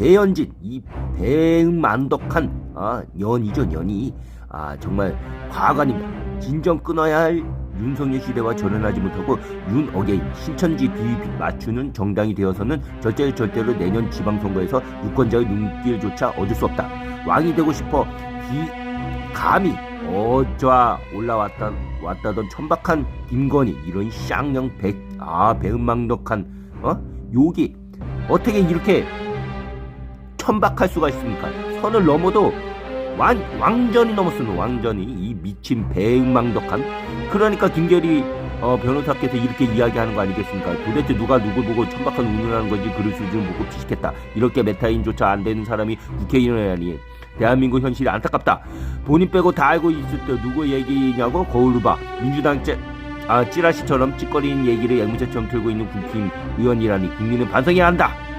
배현진 이 배응만덕한 아 년이죠 년이. 아 정말 과관입니다. 진정 끊어야 할 윤석열 시대와 절연하지 못하고 윤 어게인 신천지 비비 맞추는 정당이 되어서는 절대 절대로 내년 지방선거에서 유권자의 눈길조차 얻을 수 없다. 왕이 되고 싶어 기, 감히 어좌 올라왔다 왔다던 천박한 김건희 이런 쌍령 백 아 배은망덕한 어? 욕이 어떻게 이렇게 천박할 수가 있습니까? 선을 넘어도 완, 왕전이 넘었으면 왕전이 이 미친 배은망덕한 그러니까 김계리 어, 변호사께서 이렇게 이야기하는 거 아니겠습니까? 도대체 누가 누구 보고 천박한 운운하는 건지 그럴 수준 보고 피식했다. 이렇게 메타인조차 안 되는 사람이 국회의원이라니 대한민국 현실이 안타깝다. 본인 빼고 다 알고 있을 때 누구 얘기냐고 거울을 봐. 민주당 째, 아, 찌라시처럼 찌꺼리는 얘기를 앵무새처럼 들고 있는 국힘 의원이라니 국민은 반성해야 한다.